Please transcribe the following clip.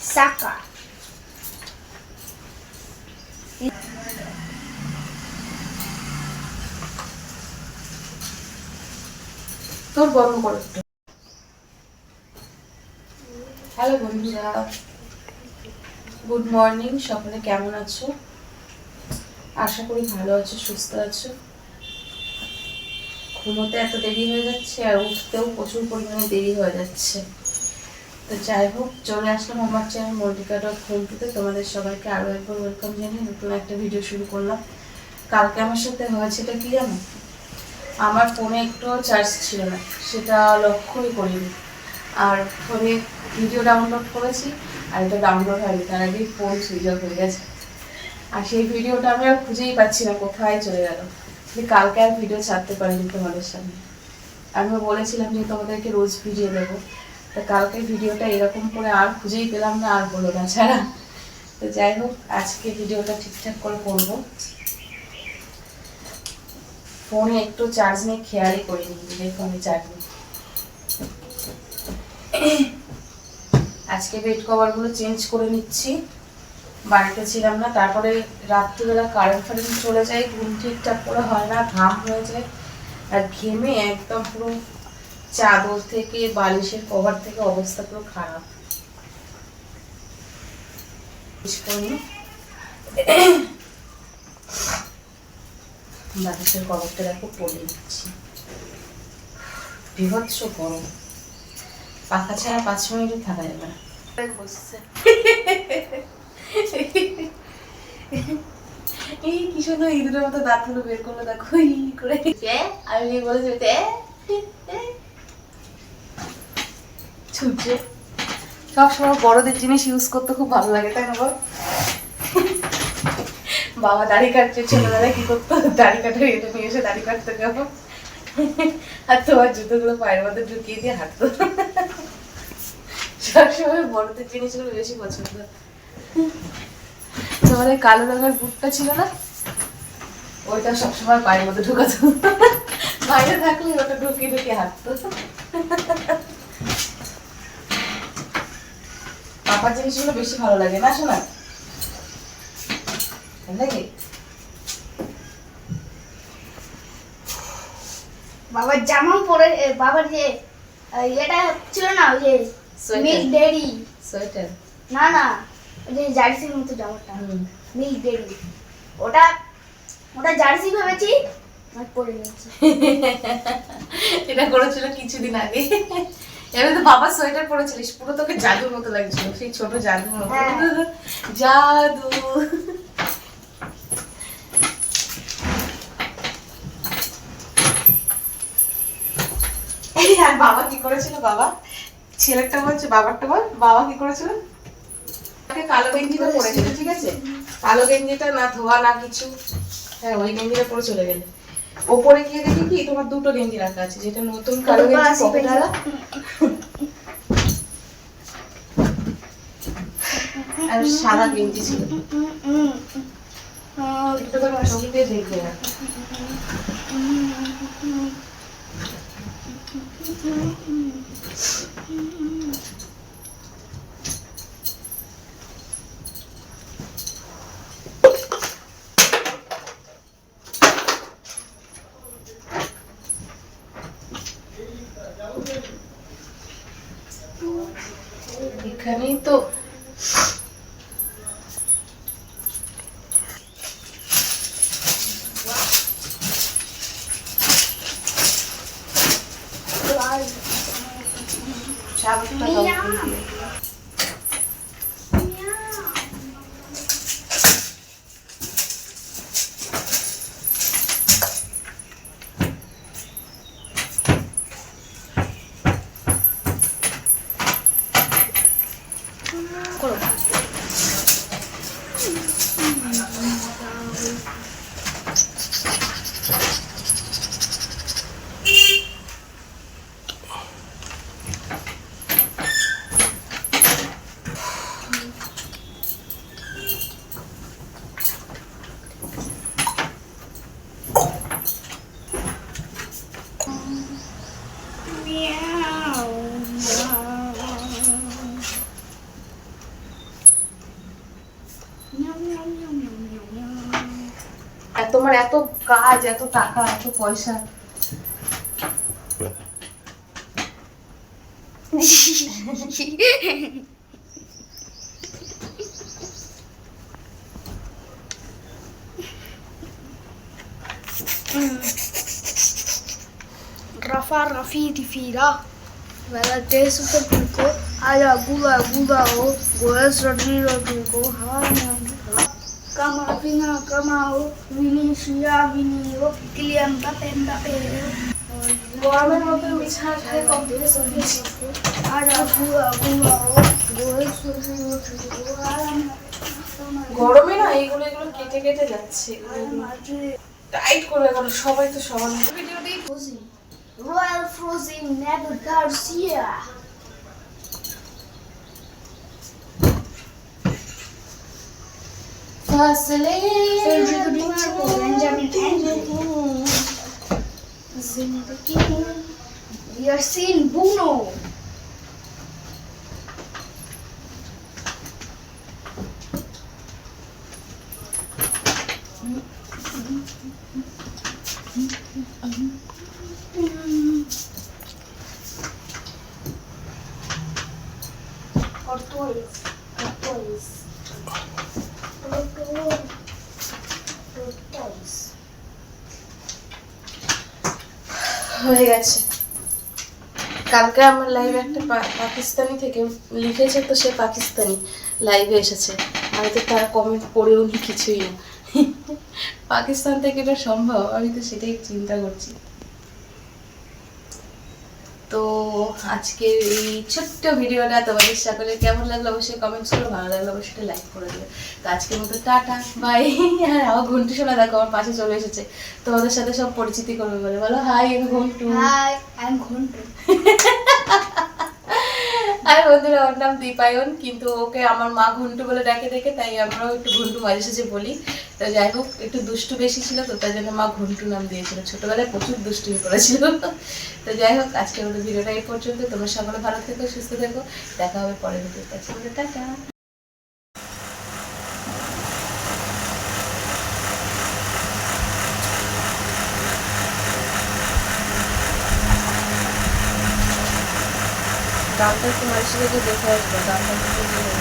Saka. তোর বন্ধ করো হ্যালো বন্ধুরা। গুড মর্নিং সকলে কেমন আছো? আশা করি ভালো আছো, সুস্থ আছো। ঘুমোতে এত দেরি হয়ে যাচ্ছে আর উঠতেও প্রচুর পরিমাণে দেরি হয়ে যাচ্ছে। তো যাই হোক, চলে আসলাম আমার চ্যানেল মল্টিকা ডট হোমটুতে তোমাদের সবাইকে আরও একবার ওয়েলকাম জানিয়ে নতুন একটা ভিডিও শুরু করলাম। কালকে আমার সাথে হয়েছেটা কি জানো? আমার ফোনে একটুও চার্জ ছিল না, সেটা লক্ষ্যই করিনি। আর ফোনে ভিডিও ডাউনলোড করেছি, আর এটা ডাউনলোড হয়নি, তার আগেই ফোন সুইচ অফ হয়ে গেছে। আর সেই ভিডিওটা আমি আর খুঁজেই পাচ্ছি না, কোথায় চলে গেল। যে কালকে আর ভিডিও ছাড়তে পারিনি তোমাদের সামনে। আমিও বলেছিলাম যে তোমাদেরকে রোজ ভিডিও দেবো। তা কালকে ভিডিওটা এরকম করে আর খুঁজেই পেলাম না, আর বলো না ছাড়া। তো যাই হোক, আজকে ভিডিওটা ঠিকঠাক করে করব। ফোনে একটু চার্জ নেই খেয়ালই করিনি, যে ফোনে চার্জ নেই। আজকে বেড কভারগুলো চেঞ্জ করে নিচ্ছি। বাড়িতে ছিলাম না, তারপরে রাত্রিবেলা কারেন্ট ফারেন্ট চলে যায়, ঘুম ঠিকঠাক করে হয় না, ঘাম হয়ে যায়। আর ঘেমে একদম পুরো চাদর থেকে বালিশের কভার থেকে অবস্থা পুরো খারাপ। বালিশের কভারটা দেখো পরে নিচ্ছি। বিভৎস গরম। পাখা ছাড়া পাঁচ মিনিটও থাকা যাবে না। বসছে। এই কি সুন্দর ইঁদুরের মতো দাঁতগুলো বের করল দেখো ই করে। আমি বলেছি? ছুটছে সবসময় বড়দের জিনিস ইউজ করতে খুব ভালো লাগে, তাই না বল? বাবা দাড়ি কাটছে, ছেলেবেলায় কি করতো? দাড়ি কাটা, এটা নিয়ে এসে দাড়ি কাটতে যাব আর তোমার জুতোগুলো পায়ের মধ্যে ঢুকিয়ে দিয়ে হাঁটতো। সবসময় বড়দের জিনিসগুলো বেশি পছন্দ। তোমার ওই কালো রঙের বুটটা ছিল না? ওইটা সবসময় পায়ের মধ্যে ঢুকাতো। বাইরে থাকলে ওটা ঢুকিয়ে ঢুকিয়ে হাঁটতো। পাপার জিনিসগুলো বেশি ভালো লাগে না শোনা লাগে বাবার জামা পরে বাবার যে এটা ছিল না ওই যে সোয়েটার। Milk dairy. সোয়েটার। না না ওই যে জার্সির মতো জামাটা মিল্ক ডেরি। ওটা ওটা জার্সি ভেবেছি আর পরে নিয়েছি। এটা করেছিল কিছুদিন আগে। এবার তো বাবা সোয়েটার পরেছিলিস, পুরো তোকে জাদুর মতো লাগছিল, সেই ছোট জাদুর মতো। জাদু। আর বাবা কি করেছিল, বাবা? ছেলেরটা বলছে বাবারটা বল, বাবা কি করেছিল? কালো গেঞ্জিটা পরেছিল, ঠিক আছে? কালো গেঞ্জিটা না ধোয়া না কিছু। হ্যাঁ ওই গেঞ্জিটা পরে চলে গেলে। ওপরে গিয়ে দেখি কি তোমার দুটো গেঞ্জি রাখা আছে যেটা নতুন কালো গেঞ্জি আর সাদা গেঞ্জি ছিল। দেখবে না। Canito 何だこれ。আমার এত কাজ এত টাকা এত পয়সা Rafa, Rafi, ti Rafira. Vela tesu ke pinko. Aya gula gula o. Goes Rodri Rodrigo. Havana. Kama Vina Kama o. Vini Shia Vini o. Kylian Mbappe Mbappe. গরমের মতো বিছানা ঠায় কম Aya gula gula o. Goes Rodri গরমে না এইগুলো এগুলো কেটে কেটে যাচ্ছে টাইট করে এখন সবাই তো সমান ভিডিওতেই Frozen. Royal Frozen Never Garcia. We are seeing Bruno. হয়ে গেছে। কালকে আমার লাইভ একটা পাকিস্তানি থেকে লিখেছে তো সে পাকিস্তানি লাইভে এসেছে। আমি তো তার কমেন্ট পড়েও নি কিছুই না পাকিস্তান থেকে এটা সম্ভব? আমি তো সেটাই চিন্তা করছি। তো আজকের এই ছোট্ট ভিডিওটা তোমাদের সকলে কেমন লাগল অবশ্যই কমেন্টস করে ভালো লাগল অবশ্যই লাইক করে দেবে তো আজকের মতো টাটা বাই আর আমার ঘন্টু শোনা দেখো আমার পাশে চলে এসেছে। তোমাদের সাথে সব পরিচিতি করবে বলে। বলো হাই আমি ঘন্টু। Hi, I'm Ghuntu. আর বন্ধুরা ওর নাম দীপায়ন কিন্তু ওকে আমার মা ঘন্টু বলে ডাকে দেখে তাই আমরাও একটু ঘন্টু মাঝে সাঝে বলি। তো যাই হোক, একটু দুষ্টু বেশি ছিল তো তাই জন্য মা ঘন্টু নাম দিয়েছিল। ছোটবেলায় প্রচুর দুষ্টুমি করেছিল। তো যাই হোক, আজকে আমাদের ভিডিওটা এই পর্যন্ত। তোমরা সকলে ভালো থেকো, সুস্থ থেকো। দেখা হবে ভিডিওতে আজকে আমাদের টাটা। গানটা একটু মানুষের দেখে আসব। একটু